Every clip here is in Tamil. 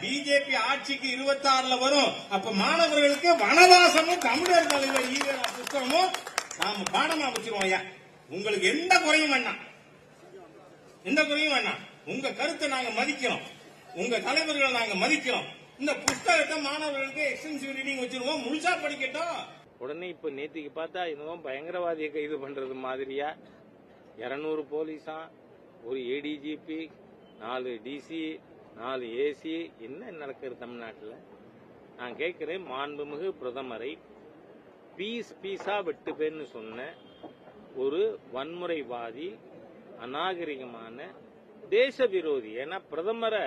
பிஜேபி ஆட்சிக்கு இருபத்தி ஆறுல வரும். அப்ப மாணவர்களுக்கு வனவாசமும் தமிழர் தலைவர் ஈவேரா புத்தகமும் நாம பாடமா வச்சிருவோம் ஐயா. உங்களுக்கு எந்த குறையும் வேண்டாம். எந்த குறையும் வேண்டாம். உங்க கருத்தை நாங்க மதிக்கிறோம். உங்க தலைவர்களை நாங்க மதிக்கிறோம். இந்த புத்தகத்தை மாணவர்களுக்கு எக்ஸ்டென்சிவ் ரீடிங் வச்சிருவோம். முழுசா படிக்கட்டும். உடனே இப்ப நேத்திக்கு பார்த்தா இன்னும் பயங்கரவாதியை கைது பண்றது மாதிரியா? இருநூறு போலீஸா? ஒரு ஏடிஜிபி நாலு டிசி நாலு ஏசி என்ன நடக்குது தமிழ்நாட்டில்? நான் கேட்குறேன் மாண்புமிகு பிரதமரை பீஸ் பீஸாக வெட்டு சொன்ன ஒரு வன்முறைவாதி அநாகரிகமான தேச விரோதி ஏன்னா பிரதமரை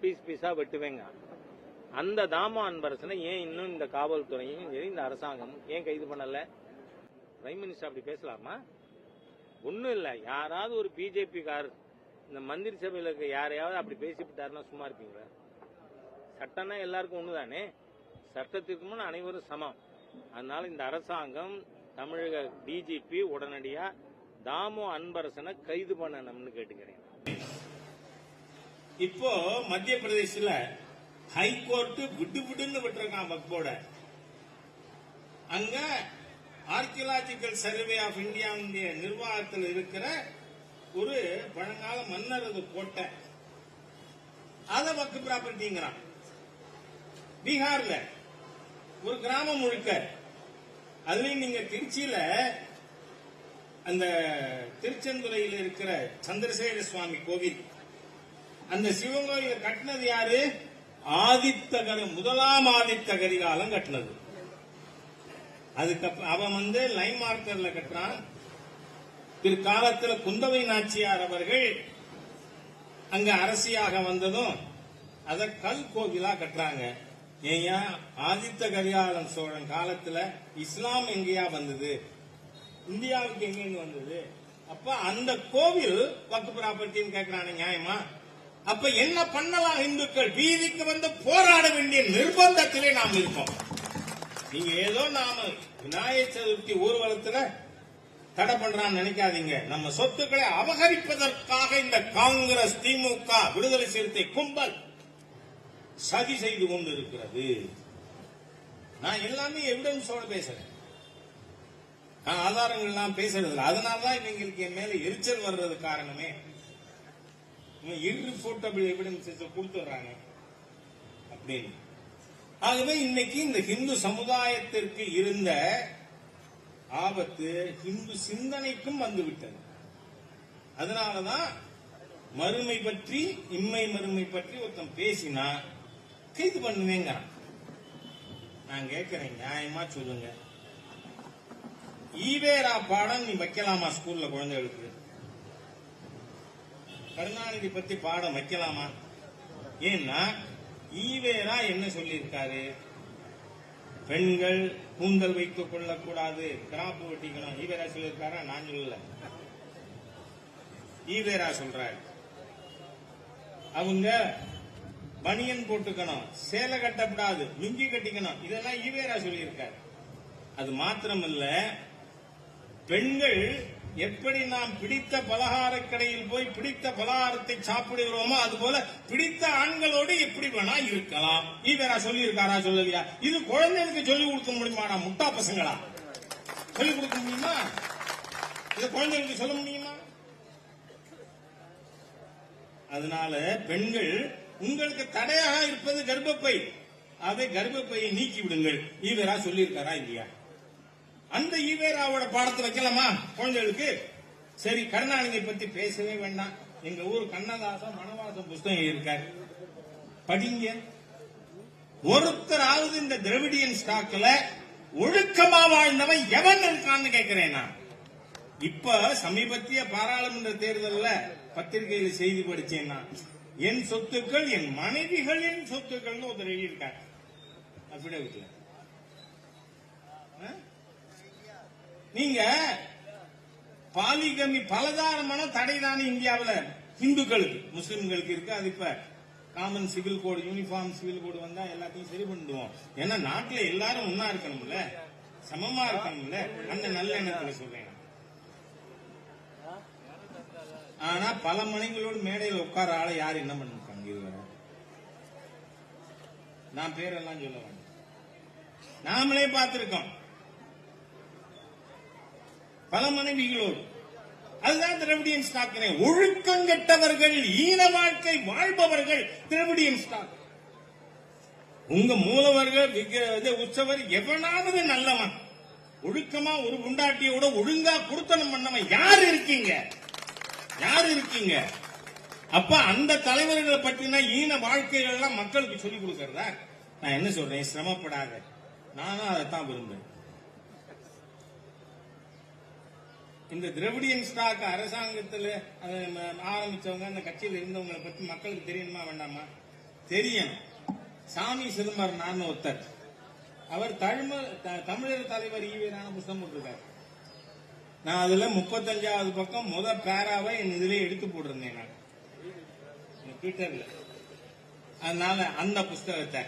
பீஸ் பீஸாக வெட்டுவேங்க. அந்த தாம அன்பரசனை ஏன் இன்னும் இந்த காவல்துறையும் சரி இந்த அரசாங்கமும் ஏன் கைது பண்ணலை? பிரைம் மினிஸ்டர் அப்படி பேசலாமா? ஒன்றும் இல்லை. யாராவது ஒரு பிஜேபி கார் இந்த மந்திரி சபையில் இருக்க யாரையாவது அப்படி பேசிவிட்டாருன்னா சும்மா இருப்பீங்களா? சட்டம்னா எல்லாருக்கும் ஒண்ணுதானே? சட்டத்திற்கு முன் அனைவரும் சமம். அதனால இந்த அரசாங்கம் தமிழக டிஜிபி உடனடியா தாமு அன்பரசனை கைது பண்ணணும்னு கேட்டுக்கிறேன். இப்போ மத்திய பிரதேசல ஹைகோர்ட் விட்டு விடுன்னு விட்டுருக்கான் வக்போட. அங்க ஆர்கியலாஜிக்கல் சர்வே ஆஃப் இந்தியாவுடைய நிர்வாகத்தில் இருக்கிற ஒரு பழங்கால மன்னரது கோட்டை அத வக்கு ப்ராப்பர்ட்டிங்கிறான் பீகார்ல ஒரு கிராமம் முழுக்க. அதுலயும் நீங்க திருச்சியில அந்த திருச்செந்துறையில் இருக்கிற சந்திரசேகர சுவாமி கோவில். அந்த சிவகோயில கட்டினது யாரு? ஆதித்தகரி முதலாம் ஆதித்த கரிகாலம் கட்டினது. அதுக்கப்புறம் அவன் வந்து லைன் மார்க்கர்ல கட்டுறான். பிற்காலத்தில் குந்தவை நாச்சியார் அவர்கள் அங்க அரசியாக வந்ததும் அத கல் கோவிலா கட்டுறாங்க. ஏயா ஆதித்த கரிகாலன் சோழன் காலத்துல இஸ்லாம் எங்கேயா வந்தது? இந்தியாவுக்கு எங்கேன்னு வந்தது? அப்ப அந்த கோவில் வக்கு ப்ராப்பர்ட்டின்னு கேட்கிறான நியாயமா? அப்ப என்ன பண்ணலாம் இந்துக்கள்? வீதிக்கு வந்து போராட வேண்டிய நிர்பந்தத்திலே நாம் இருக்கோம். நீங்க ஏதோ நாம விநாயகர் சதுர்த்தி ஊர்வலத்துல தடை பண்றான்னு நினைக்காதீங்க. நம்ம சொத்துக்களை அபகரிப்பதற்காக இந்த காங்கிரஸ் திமுக விடுதலை சிறுத்தை கும்பல் சதி செய்து கொண்டிருக்கிறது. நான் எல்லாமே எவிடன்ஸோட பேசுறேன். நான் ஆதாரங்கள்லாம் பேசுறது இல்லை அதனாலதான் இவங்களுக்கு என் மேல எரிச்சல் வர்றது காரணமே. இர்ரிஃபோர்டபிள் எவிடன்ஸ் கொடுத்துடுறாங்க அப்படின்னு. ஆகவே இன்னைக்கு இந்த ஹிந்து சமுதாயத்திற்கு இருந்த ஆபத்து ஹிந்து சிந்தனைக்கும் வந்துவிட்டது. அதனாலதான் மறுமை பற்றி இம்மை மறுமை பற்றி ஒருத்தன் பேசினா கைது பண்ணுவேங்க நான் கேட்கிறேன் நியாயமா சொல்லுங்க. ஈவேரா பாடம் நீ வைக்கலாமா ஸ்கூல்ல குழந்தைகளுக்கு? கருணாநிதி பத்தி பாடம் வைக்கலாமா? ஏன்னா ஈவேரா என்ன சொல்லியிருக்காரு? பெண்கள் கூந்தல் வைத்துக் கொள்ளக்கூடாது. கிராப்பு வெட்டிக்கணும். ஈவேரா சொல்லியிருக்காரா? நான் சொல்லல. ஈவேரா சொல்றாரு. அவங்க பனியன் போட்டுக்கணும். சேலை கட்டக்கூடாது. மிஞ்சி கட்டிக்கணும். இதெல்லாம் ஈவேரா சொல்லியிருக்காரு. அது மாத்திரமல்ல பெண்கள் எப்படி நாம் பிடித்த பலகார கடையில் போய் பிடித்த பலகாரத்தை சாப்பிடுகிறோமோ அது போல பிடித்த ஆண்களோடு எப்படி வேணா இருக்கலாம். ஈவேரா சொல்லி இருக்காரா சொல்லலையா? இது குழந்தைகளுக்கு சொல்லிக் கொடுக்க முடியுமாடா முட்டா பசங்களா? சொல்லிக் கொடுக்க முடியுமா? இது குழந்தைகளுக்கு சொல்ல முடியுமா? அதனால பெண்கள் உங்களுக்கு தடையாக இருப்பது கர்ப்பப்பை. அதை கர்ப்பப்பையை நீக்கி விடுங்கள் ஈவேரா சொல்லியிருக்காரா இல்லையா? அந்த ஈவேராவோட பாடத்தை வைக்கலாமா? குழந்தைகளுக்கு? சரி கருணாநிதி பத்தி பேசவே வேண்டாம். எங்க ஊர் கண்ணதாசன் மனவாசம் புஸ்தகம் இருக்காரு படிங்க. ஒருத்தராவது இந்த திரவிடியன் ஸ்டாக்ல ஒழுக்கமா வாழ்ந்தவன் எவன் இருக்கான்னு கேட்கிறேன் நான். இப்ப சமீபத்திய பாராளுமன்ற தேர்தலில் பத்திரிகையில செய்தி படிச்சேன் நான். என் சொத்துக்கள் என் மனைவிகளின் சொத்துக்கள்னு ஒருத்தர் எழுதியிருக்காரு. அபிடவிட்ல நீங்க பாலிகமி பலதாரமான தடை தானே இந்தியாவில்? இந்துக்களுக்கு முஸ்லிம்களுக்கு இருக்கு. அது இப்ப common civil code uniform civil code வந்தா எல்லாத்தையும் சரி பண்ணிடுவோம். ஏன்னா நாட்டுல எல்லாரும் ஒன்னா இருக்கணும்ல? சமமா இருக்கணும்ல? அந்த நல்ல எண்ணத்துல சொல்றேன் ஆனா பல மனைகளோடு மேடையில் உட்கார ஆளை யார் என்ன பண்ணிருக்காங்க? இதுவரை நான் பேரெல்லாம் சொல்ல வேண்டாம். நாமளே பார்த்திருக்கோம். பல மனைவிகளோடு. அதுதான் திரவிடியன் ஸ்டாக் ஒழுக்கம் கெட்டவர்கள் ஈன வாழ்க்கை வாழ்பவர்கள் திரவிடியன் ஸ்டாக் உங்க மூலவர்கள் உற்சவர் எவனாவது நல்லவன். ஒழுக்கமா ஒரு குண்டாட்டியோட ஒழுங்கா குடுத்தனம் பண்ணவன் யார் இருக்கீங்க? யார் இருக்கீங்க? அப்ப அந்த தலைவர்களை பற்றின ஈன வாழ்க்கைகள் எல்லாம் மக்களுக்கு சொல்லிக் கொடுக்கறதா? நான் என்ன சொல்றேன்? சிரமப்படாத. நானும் அதைத்தான் விரும்புறேன். இந்த திரவிடியன் ஸ்டாக் அரசாங்கத்தில் ஆரம்பிச்சவங்க அந்த கட்சியில் இருந்தவங்களை பத்தி மக்களுக்கு தெரியணுமா வேண்டாமா? தெரியணும். சாமி சிதம்பரம் ஒருத்தர். அவர் தழும த- தமிழர் தலைவர் ஈவேரான புத்தகம் போட்டிருக்காரு. நான் அதுல முப்பத்தஞ்சாவது பக்கம் முத பேராவை என் இதுல எடுத்து போட்டிருந்தேன் நான். ட்விட்டர்ல அதனால அந்த புஸ்தகத்தை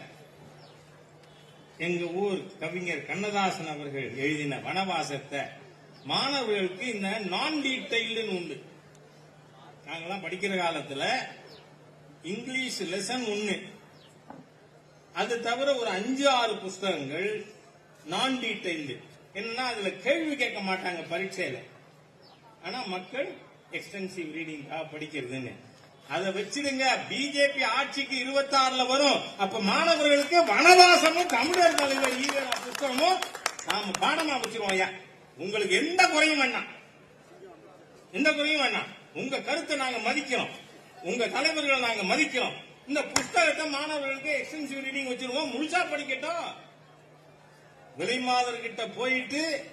எங்க ஊர் கவிஞர் கண்ணதாசன் அவர்கள் எழுதின வனவாசத்தை மாணவர்களுக்கு இந்த நான் டீடைல்டுன்னு உண்டு. நாங்கெல்லாம் படிக்கிற காலத்துல இங்கிலீஷ் லெசன் ஒன்னு அது தவிர ஒரு அஞ்சு ஆறு புஸ்தகங்கள் நான் டீடைல்டு என்னன்னா அதுல கேள்வி கேட்க மாட்டாங்க பரீட்சையில. ஆனா மக்கள் எக்ஸ்டென்சிவ் ரீடிங்காக படிக்கிறதுன்னு. அதை வச்சிடுங்க. பிஜேபி ஆட்சிக்கு இருபத்தி ஆறுல வரும். அப்ப மாணவர்களுக்கு வனவாசமும் தமிழர் தலைவர் ஈவேரா புத்தகமும் நாம பாடமா வச்சிருவோம் ஐயா. உங்களுக்கு எந்த குறையும் வேண்டாம். எந்த குறையும் வேண்டாம். உங்க கருத்தை நாங்க மதிக்கிறோம். உங்க தலைவர்களை நாங்க மதிக்கிறோம். இந்த புஸ்தகத்தை மாணவர்களுக்கு எக்ஸ்டென்சிவ் ரீடிங் வச்சிருவோம். முழுசா படிக்கட்டும். விலைமாதர் கிட்ட போயிட்டு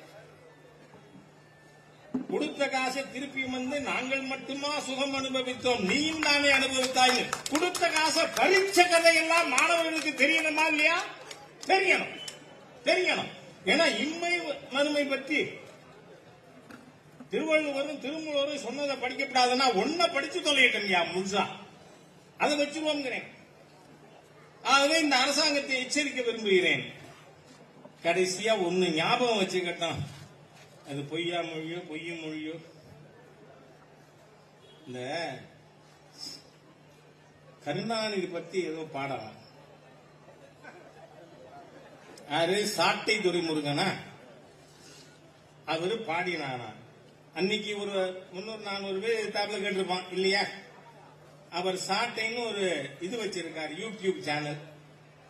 கொடுத்த காசை திருப்பி வந்து நாங்கள் மட்டுமா சுகம் அனுபவித்தோம். நீயும் தானே அனுபவித்தாய். கொடுத்த காசை பரீட்ச கதையெல்லாம் மாணவர்களுக்கு தெரியணுமா இல்லையா? தெரியணும். தெரியணும். ஏன்னா இம்மை மறுமை பற்றி திருவள்ளுவரும் திருமூலரும் சொன்னதை படிக்கப்படாதுன்னா ஒன்ன படிச்சு தொலையிட்டோம்யா முழுசா? அதை வச்சிருவோங்கிறேன் ஆகவே இந்த அரசாங்கத்தை எச்சரிக்க விரும்புகிறேன். கடைசியா ஒண்ணு ஞாபகம் வச்சுக்கட்டும். அது பொய்யா மொழியோ பொய்ய மொழியோ. இந்த கருணாநிதி பத்தி ஏதோ பாடலாம். யாரு? சாட்டை துரைமுருகனா? அவரு பாடினானா. அன்னைக்கு ஒரு முன்னூறு நானூறு பேர் தாப்புல கேட்டிருப்பான் இல்லையா? அவர் சாட்டைன்னு ஒரு இது வச்சிருக்காரு யூடியூப் சேனல்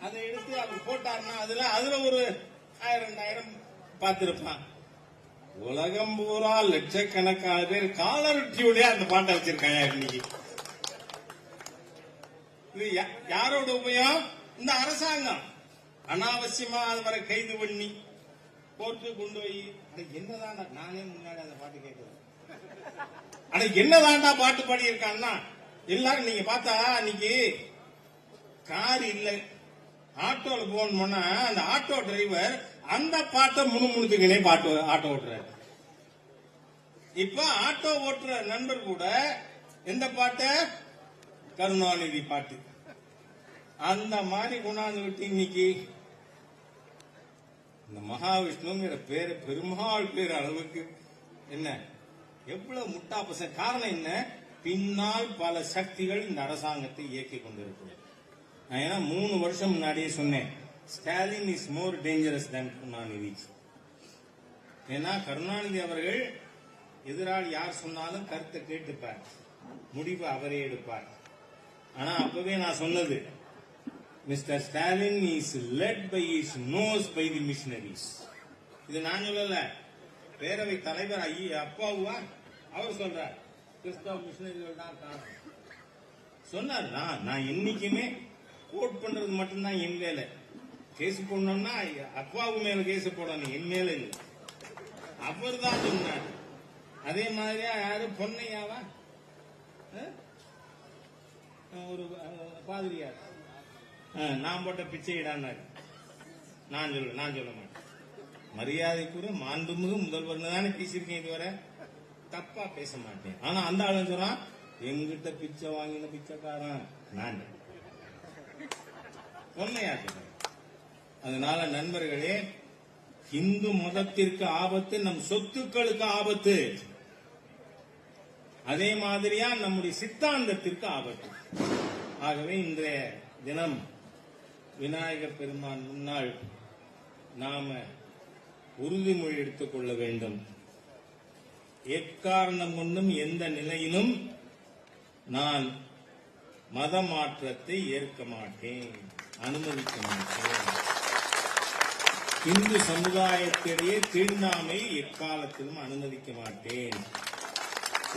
அதை எடுத்து அவர் போட்டாருன்னா அதுல அதுல ஒரு ஆயிரம் ரெண்டாயிரம் பார்த்திருப்பான். உலகம் பூரா லட்சக்கணக்கான பேர் காலர்டியோட அந்த பாட்டை வச்சிருக்காங்க இன்னைக்கு? இது யா- யாரோட உபயம்? இந்த அரசாங்கம். அனாவசியமா அவரை கைது பண்ணி கோர்ட்டு கொண்டு போய் அட என்னதான்டா நானே முன்னாடி அந்த பாட்டு கேட்கிறேன் அட என்னதான்டா பாட்டு பாடி இருக்கான்னா எல்லாரும் நீங்க பார்த்தா அன்னைக்கு கார் இல்லை. ஆட்டோல போகணும்னா அந்த ஆட்டோ டிரைவர் அந்த பாட்டை முணுமுணுத்துக்கினே பாட்டு ஆட்டோ ஓட்டுறாரு. இப்ப ஆட்டோ ஓட்டுற நண்பர் கூட எந்த பாட்ட? கருணாநிதி பாட்டு. அந்த மாதிரி கொண்டாந்து விட்டு இன்னைக்கு இந்த மகாவிஷ்ணுங்கிற பேரு பெருமாள் பேர் அளவுக்கு என்ன? எவ்வளவு முட்டா பசங்க காரணம் என்ன? பின்னால் பல சக்திகள் இந்த அரசாங்கத்தை இயக்கி கொண்டிருக்கிறது. நான் ஏன்னா மூணு வருஷம் முன்னாடியே சொன்னேன் Stalin is more dangerous than Karunanidhi ஏன்னா கருணாநிதி அவர்கள் எதிரால் யார் சொன்னாலும் கருத்தை கேட்டுப்பார் முடிவு அவரே எடுப்பார். ஆனா அப்பவே நான் சொன்னது mister Stalin is led by is nose by the missionaries இது நான் சொல்லல. பேரவை தலைவர் ஐ அப்பாவுவா அவர் சொல்றார். கிறிஸ்தவ மிஷனரிகள் தான் காரணம். சொன்னார் நான் நான் என்னைக்குமே கோட் பண்றது மட்டும்தான் என் வேலை. கேஸ் போடணும்னா அப்பாவு மேல கேஸ் போடணும் என் மேல இல்லை. அவர் தான் சொன்னார். அதே மாதிரியா யாரு? பொன்னையாவா? ஒரு பாதிரியார். நான் போட்ட பிச்சையிடான்னாரு நான் சொல்ல நான் சொல்ல மாட்டேன். மரியாதைக்குரிய மாண்புமிகு முதல்வர் தானே பேசியிருக்கேன் இதுவரை. தப்பா பேச மாட்டேன். ஆனா அந்த ஆளு சொல்றான் எங்கிட்ட பிச்சை வாங்கின பிச்சைக்காரன். நான் உண்மையா சொல்றேன். அதனால நண்பர்களே இந்து மதத்திற்கு ஆபத்து நம் சொத்துக்களுக்கு ஆபத்து. அதே மாதிரியா நம்முடைய சித்தாந்தத்திற்கு ஆபத்து. ஆகவே இன்றைய தினம் விநாயகர் பெருமான் முன்னால் நாம உறுதிமொழி எடுத்துக் கொள்ள வேண்டும். எக்காரணம் கொண்டும் எந்த நிலையிலும் நான் மத மாற்றத்தை ஏற்க மாட்டேன். அனுமதிக்க மாட்டேன். இந்து சமுதாயத்திடையே திருநாமை எக்காலத்திலும் அனுமதிக்க மாட்டேன்.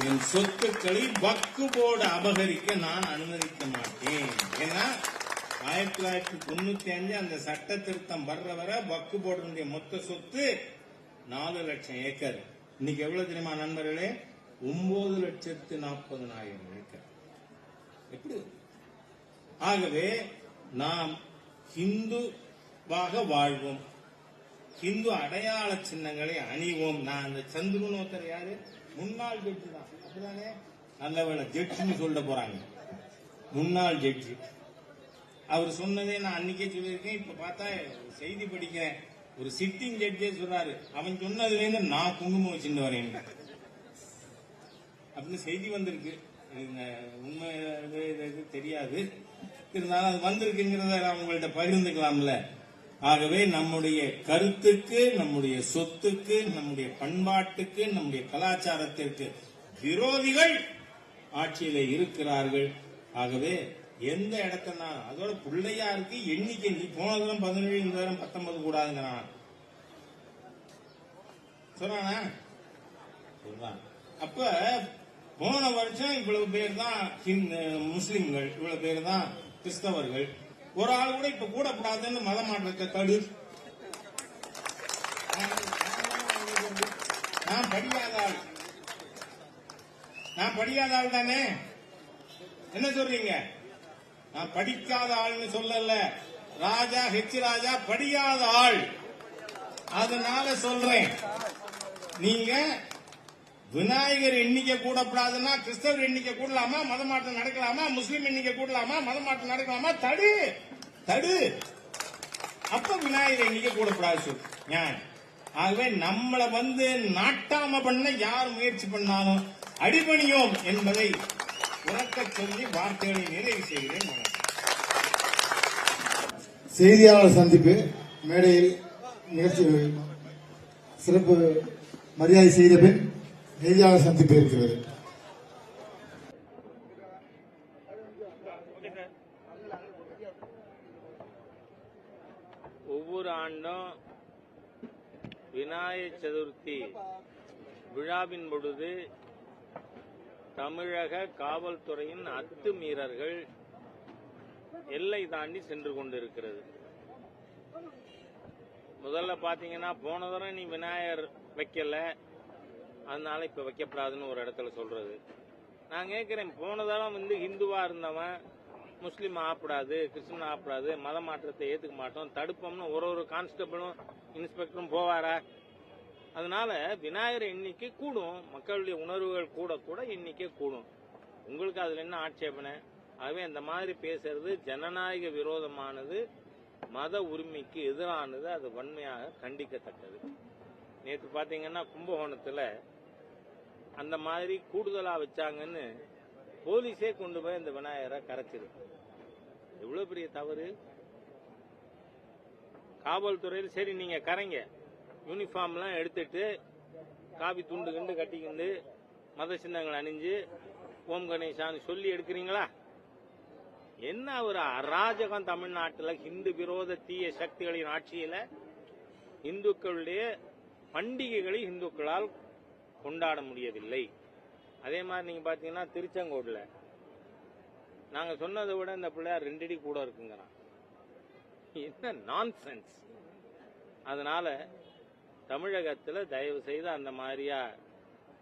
என் சொத்துக்களை வக்கு போர்டு அபகரிக்க நான் அனுமதிக்க மாட்டேன். ஏன்னா ஆயிரத்தி தொள்ளாயிரத்தி தொண்ணூத்தி அஞ்சு அந்த சட்ட திருத்தம் வர்ற வர வக்கு போர்டுடைய மொத்த சொத்து நாலு லட்சம் ஏக்கர். இன்னைக்கு எவ்வளவு தெரியுமா நண்பர்களே? ஒன்பது லட்சத்து நாற்பதனாயிரம் ஏக்கர். எப்படி? ஆகவே நாம் ஹிந்துவாக வாழ்வோம். ஹிந்து அடையாள சின்னங்களை அணிவோம். நான் அந்த சந்துருன்னு ஒருத்தர் யாரு? முன்னாள் ஜட்ஜி தான். அப்படிதானே? நல்ல வேலை ஜட்ஜின்னு சொல்ல போறாங்க. முன்னாள் ஜட்ஜி அவர் சொன்னதே நான் அன்னைக்கே சொல்லியிருக்கேன் இப்ப பார்த்தா செய்தி படிக்கிறேன். ஒரு சிட்டிங் ஜட்ஜே சொன்னாரு அவன் சொன்னதுல இருந்து நான் குங்குமம் வச்சுட்டு வரேன். அப்படின்னு செய்தி வந்திருக்கு. உண்மை இது தெரியாது. இருந்தாலும் அது வந்திருக்குங்கிறத நான் உங்கள்கிட்ட பகிர்ந்துக்கலாம்ல. ஆகவே நம்முடைய கருத்துக்கு நம்முடைய சொத்துக்கு நம்முடைய பண்பாட்டுக்கு நம்முடைய கலாச்சாரத்திற்கு விரோதிகள் ஆட்சியில இருக்கிறார்கள். ஆகவே எந்த இடத்துல அதோட பிள்ளையாருக்கு எண்ணிக்கை நீ போன தூரம் பதினேழு இருந்தாலும் பத்தொன்பது கூடாதுங்கிறான். சொல்றானா? சொல்றான். அப்ப போன வருஷம் இவ்வளவு பேர் தான் ஹிந்து- முஸ்லிம்கள் இவ்வளவு பேர் தான் கிறிஸ்தவர்கள். ஒரு ஆள் கூட இப்ப கூடக்கூடாதுன்னு மத மாற்றத்தை தடு. நான் படிக்காத ஆள். நான் படிக்காத ஆள் தானே? என்ன சொல்றீங்க? நான் படிக்காத ஆள்னு சொல்லல. ராஜா ஹெச் ராஜா படியாத ஆள். அதனால சொல்றேன். நீங்க விநாயகர் எண்ணிக்கை கூடப்படாதுன்னா கிறிஸ்தவர் எண்ணிக்கை கூடலாமா மத மாற்றம் நடக்கலாமா முஸ்லீம் எண்ணிக்கை கூடலாமா மத மாற்றம் நடக்கலாமா தடு தடு. அப்ப விநாயகர் எண்ணிக்கை கூடப்படாது சொல்லு ஞான் ஆகவே நம்மளை வந்து நாட்டாம பண்ண யார் முயற்சி பண்ணாலும் அடிபணியோம் என்பதை உறக்கச் சொல்லி வார்த்தைகளை நிறைவு செய்கிறேன். செய்தியாளர் சந்திப்பு மேடையில் நிகழ்ச்சி சிறப்பு மரியாதை செய்த பின் செய்தியாளர் சந்திப்பு இருக்கிறது ஒவ்வொரு ஆண்டும் விநாயகர் சதுர்த்தி விழாவின் பொழுது தமிழக காவல்துறையின் அத்துமீறல்கள் எல்லை தாண்டி சென்று கொண்டிருக்கிறது. முதல்ல பாத்தீங்கன்னா போன தடவை நீ விநாயகர் வைக்கல. அதனால இப்ப வைக்கப்படாதுன்னு ஒரு இடத்துல சொல்றது. நான் கேட்கிறேன் போன தடவை வந்து ஹிந்துவா இருந்தவன் முஸ்லீம் ஆகக்கூடாது கிறிஸ்டின் ஆகக்கூடாது மத மாற்றத்தை ஏத்துக்க மாட்டோம் தடுப்போம்னு ஒரு ஒரு கான்ஸ்டபிளும் இன்ஸ்பெக்டரும் போவாரா? அதனால விநாயகர் எண்ணிக்கை கூடும். மக்களுடைய உணர்வுகள் கூட கூட எண்ணிக்கை கூடும். உங்களுக்கு அதுல என்ன ஆட்சேபனை? ஆகவே இந்த மாதிரி பேசுறது ஜனநாயக விரோதமானது மத உரிமைக்கு எதிரானது அது வன்மையாக கண்டிக்கத்தக்கது. நேற்று பாத்தீங்கன்னா கும்பகோணத்துல அந்த மாதிரி கூடுதலா வச்சாங்கன்னு போலீஸே கொண்டு போய் அந்த விநாயகரை கரைச்சிருக்கு. எவ்வளவு பெரிய தவறு? காவல்துறையில் சரி நீங்க கரைங்க. யூனிஃபார்ம்லாம் எடுத்துட்டு காவி துண்டு கிண்டு கட்டிக்கிண்டு மத சின்னங்கள் அணிஞ்சு ஓம் கணேசான்னு சொல்லி எடுக்கிறீங்களா? என்ன ஒரு அராஜகம் தமிழ்நாட்டில் ஹிந்து விரோத தீய சக்திகளின் ஆட்சியில் இந்துக்களுடைய பண்டிகைகளை இந்துக்களால் கொண்டாட முடியவில்லை. அதே மாதிரி நீங்க பாத்தீங்கன்னா திருச்செங்கோடில் நாங்க சொன்னதை விட இந்த பிள்ளையார் ரெண்டடி கூட இருக்குங்கிறான். என்ன நான் சென்ஸ் அதனால தமிழகத்துல தயவு செய்து அந்த மாதிரியா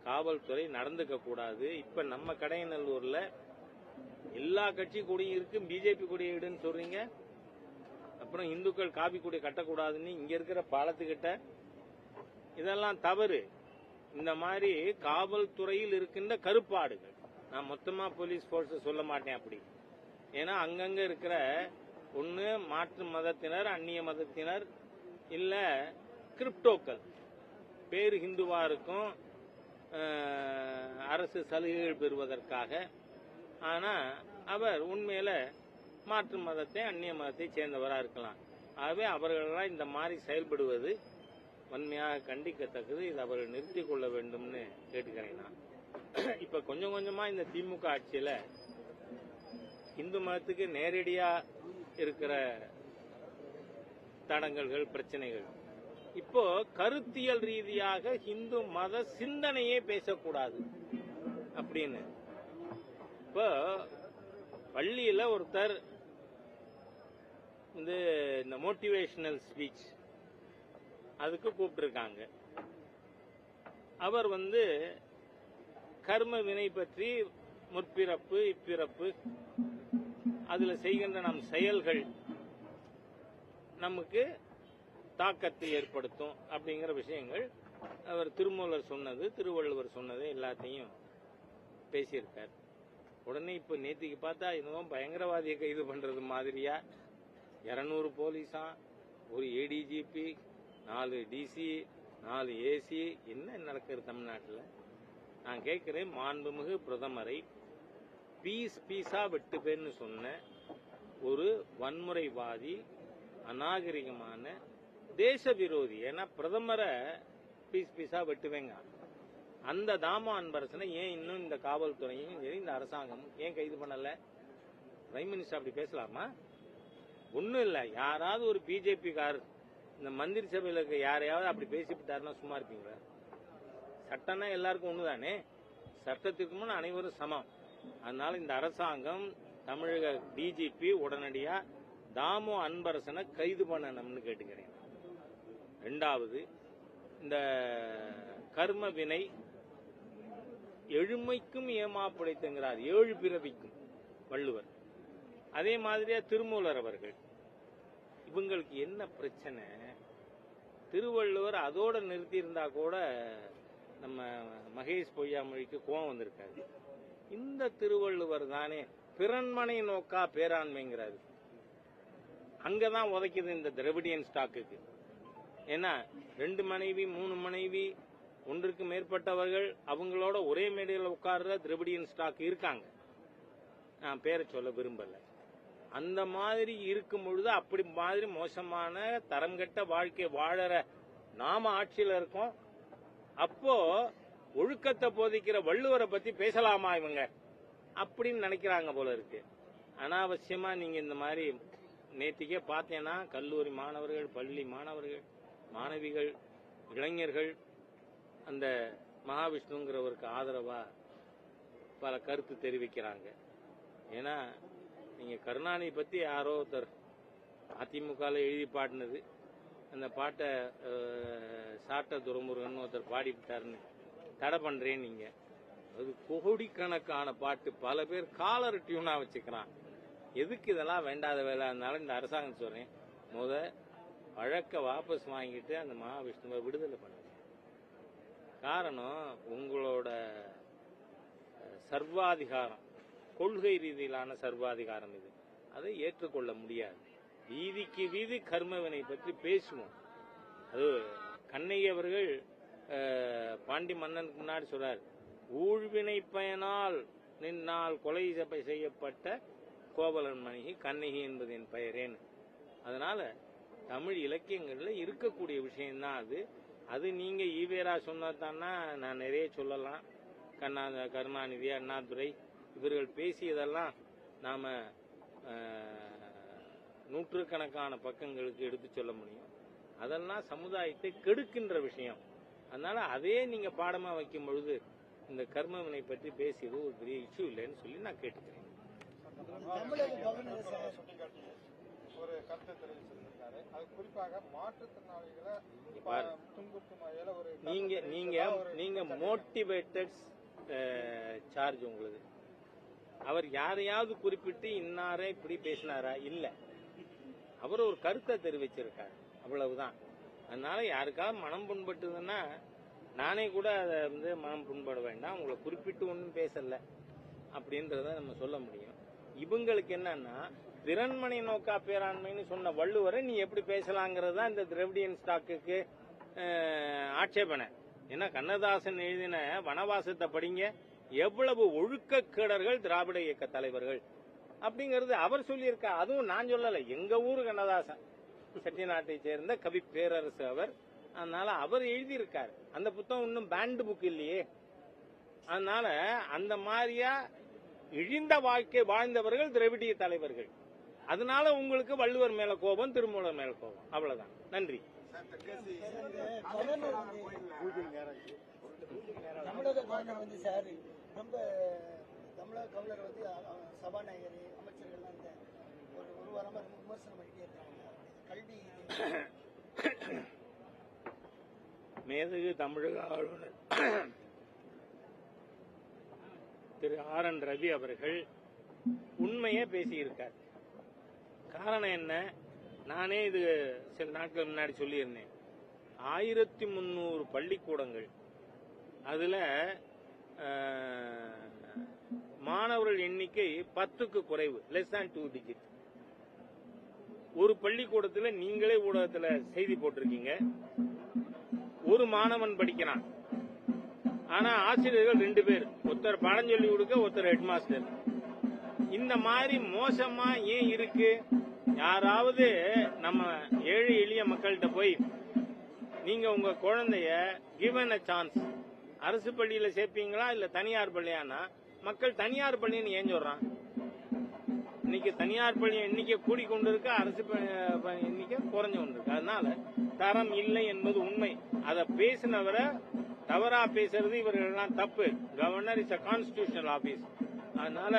காவல்துறை நடந்துக்க கூடாது. இப்ப நம்ம கடையநல்லூர்ல எல்லா கட்சி கொடியும் இருக்கு பிஜேபி கொடியை இடுன்னு சொல்றீங்க. அப்புறம் இந்துக்கள் காபி கொடி கட்டக்கூடாதுன்னு இங்க இருக்கிற பாலத்துக்கிட்ட இதெல்லாம் தவறு. இந்த மாதிரி காவல்துறையில் இருக்கின்ற கருப்பாடுகள். நான் மொத்தமா போலீஸ் போர்ஸ் சொல்ல மாட்டேன் அப்படி. ஏன்னா அங்கங்க இருக்கிற ஒன்று மாற்று மதத்தினர் அந்நிய மதத்தினர் இல்ல கிரிப்டோக்கள் பேர் ஹிந்துவா இருக்கும். அரசு சலுகைகள் பெறுவதற்காக. ஆனா அவர் உண்மையில மாற்று மதத்தை அந்நிய மதத்தை சேர்ந்தவராக இருக்கலாம். ஆகவே அவர்களெல்லாம் இந்த மாதிரி செயல்படுவது வன்மையாக கண்டிக்கத்தக்கது. இது அவர்கள் நிறுத்திக் கொள்ள வேண்டும்னு கேட்டுக்கிறேன் நான். இப்ப கொஞ்சம் கொஞ்சமா இந்த திமுக ஆட்சியில இந்து மதத்துக்கு நேரடியா இருக்கிற தடங்கல்கள் பிரச்சனைகள் இப்போ கருத்தியல் ரீதியாக இந்து மத சிந்தனையே பேசக்கூடாது அப்படின்னு. இப்போ பள்ளியில ஒருத்தர் வந்து இந்த மோட்டிவேஷனல் ஸ்பீச் அதுக்கு கூப்பிட்டுருக்காங்க. அவர் வந்து கர்ம வினை பற்றி முற்பிறப்பு இப்பிறப்பு அதுல செய்கின்ற நம் செயல்கள் நமக்கு தாக்கத்தை ஏற்படுத்தும் அப்படிங்கிற விஷயங்கள் அவர் திருமூலர் சொன்னது திருவள்ளுவர் சொன்னது எல்லாத்தையும் பேசியிருக்கார். உடனே இப்ப நேத்திக்கு பார்த்தா இன்னும் பயங்கரவாதியை கைது பண்றது மாதிரியா? இருநூறு போலீஸா? ஒரு ஏடிஜிபி நாலு டிசி நாலு ஏசி என்ன நடக்கிறது தமிழ்நாட்டில்? நான் கேட்கிறேன் மாண்புமிகு பிரதமரை பீஸ் பீஸா வெட்டு பேர்னு சொன்ன ஒரு வன்முறைவாதி அநாகரிகமான தேச விரோதி ஏன்னா பிரதமரை பீஸ் பீஸா வெட்டுவேங்க. அந்த தாமோ அன்பரசனை ஏன் இன்னும் இந்த காவல்துறையும் சரி இந்த அரசாங்கமும் ஏன் கைது பண்ணல? பிரைம் மினிஸ்டர் அப்படி பேசலாமா? ஒன்றும் இல்லை. யாராவது ஒரு பிஜேபி கார் இந்த மந்திரி சபையில் இருக்க யாரையாவது அப்படி பேசிவிட்டாருன்னா சும்மா இருப்பீங்களா? சட்டம்னா எல்லாருக்கும் ஒண்ணுதானே? சட்டத்துக்கு முன் அனைவரும் சமம். அதனால இந்த அரசாங்கம் தமிழக டிஜிபி உடனடியா தாமு அன்பரசனை கைது பண்ணணும்னு கேட்டுக்கிறேன். ரெண்டாவது இந்த கர்ம வினை எழுமைக்கும் ஏமாப்படைத்துங்கிறார். ஏழு பிறவிக்கும் வள்ளுவர். அதே மாதிரியா திருமூலர் அவர்கள். இவங்களுக்கு என்ன பிரச்சனை? திருவள்ளுவர் அதோட நிறுத்தியிருந்தா கூட நம்ம மகேஷ் பொய்யாமொழிக்கு கோவம் வந்திருக்காரு இந்த திருவள்ளுவர் தானே பிறன்மனை நோக்கா பேராண்மைங்கிறாரு. அங்கதான் உதைக்குது இந்த திரவிடியன் ஸ்டாக்குக்கு ஏன்னா ரெண்டு மனைவி மூணு மனைவி ஒன்றுக்கு மேற்பட்டவர்கள் அவங்களோட ஒரே மேடையில் உட்கார்ற திரவிடியன் ஸ்டாக் இருக்காங்க. நான் பேரை சொல்ல விரும்பல. அந்த மாதிரி இருக்கும் பொழுது அப்படி மாதிரி மோசமான தரம் கெட்ட வாழ்க்கை வாழற நாம ஆட்சியில இருக்கோம். அப்போ ஒழுக்கத்தை போதிக்கிற வள்ளுவரை பத்தி பேசலாமா இவங்க? அப்படின்னு நினைக்கிறாங்க போல இருக்கு. அனாவசியமா நீங்க இந்த மாதிரி நேத்திக்கே பார்த்தேன்னா கல்லூரி மாணவர்கள் பள்ளி மாணவர்கள் மாணவிகள் இளைஞர்கள் அந்த மகாவிஷ்ணுங்கிறவருக்கு ஆதரவா பல கருத்து தெரிவிக்கிறாங்க. ஏன்னா நீங்க கருணாநிதி பத்தி யாரோ ஒருத்தர் அதிமுகவில் எழுதி பாடினது. அந்த பாட்டை சாட்ட துரமுருகன் ஒருத்தர் பாடிவிட்டாருன்னு தடை பண்றேன் நீங்க. அது கோடிக்கணக்கான பாட்டு. பல பேர் காலர் டியூனா வச்சுக்கிறான். எதுக்கு இதெல்லாம் வேண்டாத வேலை? அதனால இந்த அரசாங்கம் சொல்றேன். முத வழக்க வாபஸ் வாங்கிட்டு அந்த மகாவிஷ்ணுவை விடுதலை பண்ணுங்க காரணம் உங்களோட சர்வாதிகாரம் கொள்கை ரீதியிலான சர்வாதிகாரம் இது. அதை ஏற்றுக்கொள்ள முடியாது. வீதிக்கு வீதி கர்மவினை பற்றி பேசுவோம். அது கண்ணகி அவர்கள் பாண்டி மன்னனுக்கு முன்னாடி சொல்றார் ஊழ்வினை பயனால் நின்னால் கொலை செய்யப்பட்ட கோவலன் மணிகி கண்ணகி என்பது என் பெயரேன்னு. அதனால தமிழ் இலக்கியங்கள்ல இருக்கக்கூடிய விஷயம்தான் அது. அது நீங்க ஈவேரா சொன்னதான்னா நான் நிறைய சொல்லலாம். கண்ணா கருணாநிதி அண்ணாதுரை இவர்கள் பேசியதெல்லாம் நாம நூற்றுக்கணக்கான பக்கங்களுக்கு எடுத்து சொல்ல முடியும். அதெல்லாம் சமுதாயத்தை கெடுக்கின்ற விஷயம். அதனால அதே நீங்க பாடமா வைக்கும் பொழுது இந்த கர்மவினை பற்றி பேசியது ஒரு பெரிய இஷ்யூ இல்லைன்னு சொல்லி நான் கேட்டுக்கிறேன். ஒரு கருத்தை தெரிவிச்சிருந்திருக்காரு அது குறிப்பாக மாற்றுத்திறனாளிகளை துன்புறுத்தும் வகையில ஒரு நீங்க நீங்க நீங்க. மோட்டிவேட்டட் சார்ஜ் உங்களுக்கு அவர் யாரையாவது குறிப்பிட்டு இன்னாரே இப்படி பேசினாரா? இல்ல. அவர் ஒரு கருத்தை தெரிவிச்சிருக்காரு. அவ்வளவுதான். அதனால யாருக்காவது மனம் புண்பட்டுதுன்னா நானே கூட அதை வந்து மனம் புண்பட வேண்டாம். உங்களை குறிப்பிட்டு ஒன்றும் பேசல. அப்படின்றத நம்ம சொல்ல முடியும். இவங்களுக்கு என்னன்னா திறன்மனை நோக்கா பேராண்மைன்னு சொன்ன வள்ளுவரை நீ எப்படி பேசலாங்கிறது தான் இந்த திரவிடியன் ஸ்டாக்குக்கு ஆட்சேபனை. ஏன்னா கண்ணதாசன் எழுதின வனவாசத்தை படிங்க எவ்வளவு ஒழுக்கக்கேடர்கள் திராவிட இயக்க தலைவர்கள். அப்படிங்கறது அவர் சொல்லியிருக்கார் அதுவும் நான் சொல்லல எங்க ஊர் கண்ணதாசன். செட்டிநாட்டை சேர்ந்த கவி பேரரசு அவர். அதனால அவர் எழுதியிருக்கார். அந்த புத்தகம் இன்னும் பேண்ட் புக் இல்லையே. அதனால அந்த மாதிரியா இழிந்த வாழ்க்கை வாழ்ந்தவர்கள் திராவிடிய தலைவர்கள். அதனால உங்களுக்கு வள்ளுவர் மேல கோபம் திருமூலர் மேல கோபம். அவ்வளவுதான். நன்றி. தமிழக கவர்னர் வந்து சார் ரொம்ப தமிழக கவர்னர் வந்து அ- அ- சபாநாயகர் அமைச்சர்கள்லாம் இந்த ஒரு ஒரு வாரமா ரொம்ப விமர்சனம் பண்ணிட்டே இருக்காங்க கல்வி மேதகு தமிழக ஆளுநர் திரு ஆர் என் ரவி அவர்கள் உண்மையே பேசியிருக்கார். காரணம் என்ன? நானே இது சில நாட்கள் முன்னாடி சொல்லியிருந்தேன். ஆயிரத்தி முந்நூறு பள்ளிக்கூடங்கள். அதுல மாணவர்கள் எண்ணிக்கை பத்துக்கு குறைவு லெஸ் than டூ டிஜிட் ஒரு பள்ளிக்கூடத்தில் நீங்களே ஊடகத்தில் செய்தி போட்டிருக்கீங்க. ஒரு மாணவன் படிக்கிறான். ஆனா ஆசிரியர்கள் ரெண்டு பேர். ஒருத்தர் பாடம் சொல்லி கொடுக்க ஒருத்தர் ஹெட் மாஸ்டர் இந்த மாதிரி மோசமா ஏன் இருக்கு? யாராவது நம்ம ஏழை எளிய மக்கள்கிட்ட போய் நீங்க உங்க குழந்தைய கிவன் அ சான்ஸ் அரசு பள்ளியில சேர்ப்பீங்களா? இல்ல தனியார் பள்ளியானா? மக்கள் தனியார் பள்ளின்னு ஏன் சொல்றான்? இன்னைக்கு தனியார் பள்ளி எண்ணிக்கை கூடிக்கொண்டு இருக்கு அரசு ப- எண்ணிக்கை குறைஞ்சு கொண்டு இருக்கு அதனால தரம் இல்லை என்பது உண்மை. அதை பேசினவரை தவறா பேசுறது இவர்கள் எல்லாம் தப்பு. Governor is a constitutional office அதனால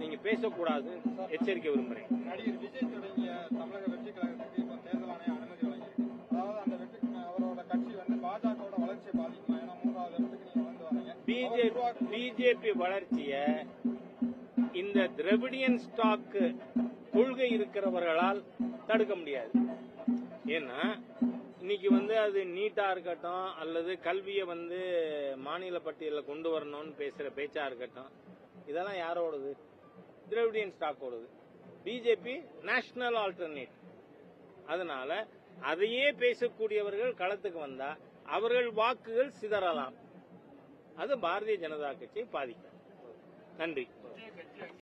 நீங்க பேசக்கூடாது. எச்சரிக்கை விரும்புறேன். நடிகர் விஜய் தொடங்கிய தமிழக வெற்றி கழகத்துக்கு இப்போ தேர்தல் ஆணையம் அனுமதி வழங்கியிருக்கு. அதாவது அந்த வெற்றி அவரோட கட்சி வந்து பாஜகவோட வளர்ச்சியை பாதிக்குமா? ஏன்னா மூன்றாவது இடத்துக்கு நீங்க வரீங்க அவர் பிஜேபி பிஜேபி வளர்ச்சிய இந்த திராவிடியன் ஸ்டாக் கொள்கை இருக்கிறவர்களால் தடுக்க முடியாது. ஏன்னா இன்னைக்கு வந்து அது நீட்டா இருக்கட்டும் அல்லது கல்வியை வந்து மாநில பட்டியலில் கொண்டு வரணும்னு பேசுற பேச்சா இருக்கட்டும் இதெல்லாம் யாரோடது திராவிடியன் ஸ்டாக்கோடது பிஜேபி நேஷனல் ஆல்டர்னேட். அதனால அதையே பேசக்கூடியவர்கள் களத்துக்கு வந்தா அவர்கள் வாக்குகள் சிதறலாம். அது பாரதிய ஜனதா கட்சியை பாதிக்கும். நன்றி.